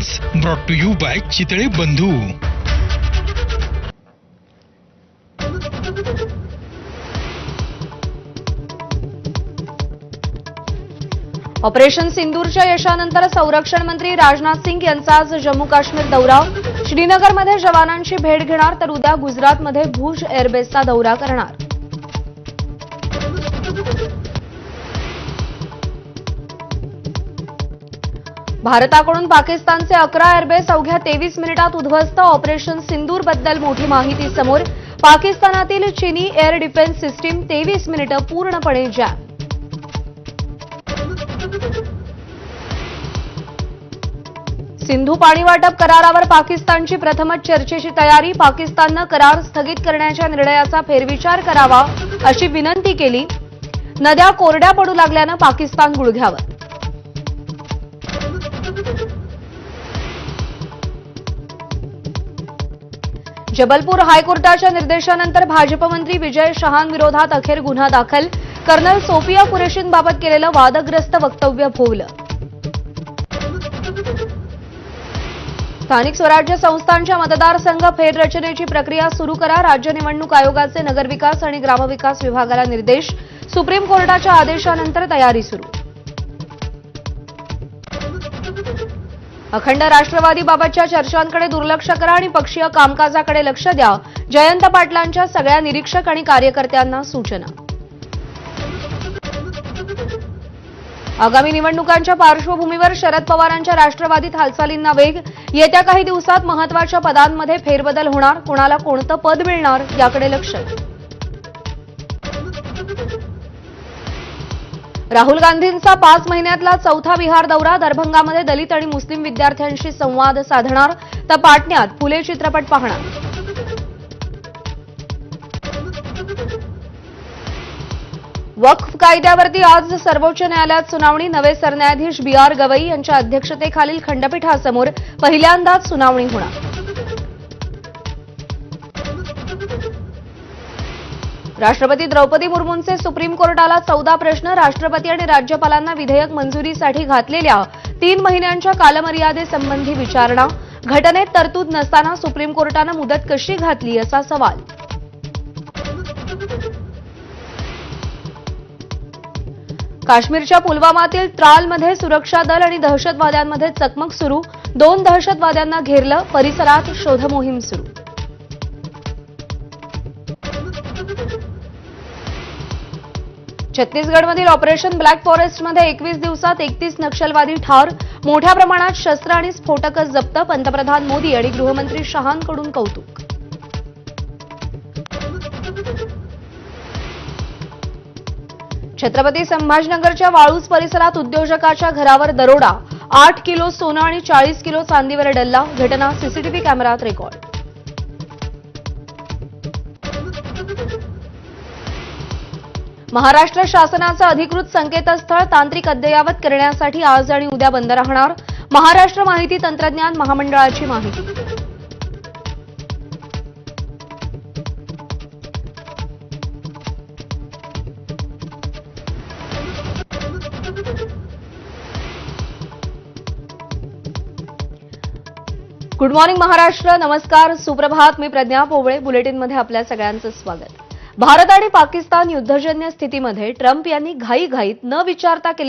Times brought to you by Chitale Bandhu. Operation सिंदूरच्या यशानंतर संरक्षण मंत्री राजनाथ सिंग यांचा आज जम्मू काश्मीर दौरा. श्रीनगरमध्ये जवानांची भेट घेणार तर उद्या गुजरातमध्ये भुज एअरबेसचा दौरा करणार. भारताकडून पाकिस्तानचे अकरा एअरबेस अवघ्या तेवीस मिनिटात उद्ध्वस्त ऑपरेशन सिंदूरबद्दल मोठी माहिती समोर. पाकिस्तानातील चिनी एअर डिफेन्स सिस्टीम तेवीस मिनिटं पूर्णपणे जॅम सिंधू पाणी वाटप करारावर पाकिस्तानची प्रथमच चर्चेची तयारी. पाकिस्ताननं करार स्थगित करण्याच्या निर्णयाचा फेरविचार करावा अशी विनंती केली. नद्या कोरड्या पडू लागल्यानं पाकिस्तान गुडघ्यावर. जबलपूर हायकोर्टाच्या निर्देशानंतर भाजपमंत्री विजय शहांविरोधात अखेर गुन्हा दाखल. कर्नल सोफिया कुरेशींबाबत केलेलं वादग्रस्त वक्तव्य भोवलं स्थानिक स्वराज्य संस्थांच्या मतदारसंघ फेररचनेची प्रक्रिया सुरू करा. राज्य निवडणूक आयोगाचे नगरविकास आणि ग्रामविकास विभागाला निर्देश. सुप्रीम कोर्टाच्या आदेशानंतर तयारी सुरू. अखंड राष्ट्रवादीबाबतच्या चर्चांकडे दुर्लक्ष करा आणि पक्षीय कामकाजाकडे लक्ष द्या. जयंत पाटलांच्या सगळ्या निरीक्षक आणि कार्यकर्त्यांना सूचना. आगामी निवडणुकांच्या पार्श्वभूमीवर शरद पवारांच्या राष्ट्रवादीत हालचालींना वेग. येत्या काही दिवसात महत्त्वाच्या पदांमध्ये फेरबदल होणार. कोणाला कोणतं पद मिळणार याकडे लक्ष. राहुल गांधींचा पाच महिन्यातला चौथा बिहार दौरा दरभंगामध्ये दलित आणि मुस्लिम विद्यार्थ्यांशी संवाद साधणार तर पाटण्यात फुले चित्रपट पाहणार. वक्फ कायद्यावरती आज सर्वोच्च न्यायालयात सुनावणी नवे सरन्यायाधीश बी आर गवई यांच्या अध्यक्षतेखालील खंडपीठासमोर पहिल्यांदाच सुनावणी होणार. राष्ट्रपती द्रौपदी मुर्मूंचे सुप्रीम कोर्टाला चौदा प्रश्न राष्ट्रपती आणि राज्यपालांना विधेयक मंजुरीसाठी घातलेल्या तीन महिन्यांच्या कालमर्यादेसंबंधी विचारणा घटनेत तरतूद नसताना सुप्रीम कोर्टानं मुदत कशी घातली असा सवाल. काश्मीरच्या पुलवामातील त्रालमध्ये सुरक्षा दल आणि दहशतवाद्यांमध्ये चकमक सुरू दोन दहशतवाद्यांना घेरलं परिसरात शोधमोहीम सुरू. छत्तीसगडमधील ऑपरेशन ब्लॅक फॉरेस्टमध्ये एकवीस दिवसात एकतीस नक्षलवादी ठार मोठ्या प्रमाणात शस्त्र आणि स्फोटकं जप्त पंतप्रधान मोदी आणि गृहमंत्री शहांकडून कौतुक. छत्रपती संभाजीनगरच्या वाळूज परिसरात उद्योजकाच्या घरावर दरोडा आठ किलो सोनं आणि चाळीस किलो चांदीवर डल्ला घटना सीसीटीव्ही कॅमेऱ्यात रेकॉर्ड. महाराष्ट्र शासनाचं अधिकृत संकेतस्थळ तांत्रिक अद्ययावत करण्यासाठी आज आणि उद्या बंद राहणार. महाराष्ट्र माहिती तंत्रज्ञान महामंडळाची माहिती. Good morning Maharashtra. नमस्कार. सुप्रभात. मी प्रज्ञा पोवळे. बुलेटिनमध्ये आपल्या सगळ्यांचं स्वागत. भारत आणि पाकिस्तान युद्धजन्य स्थितीमध्ये ट्रम्प यांनी घाईघाईत न विचारता केले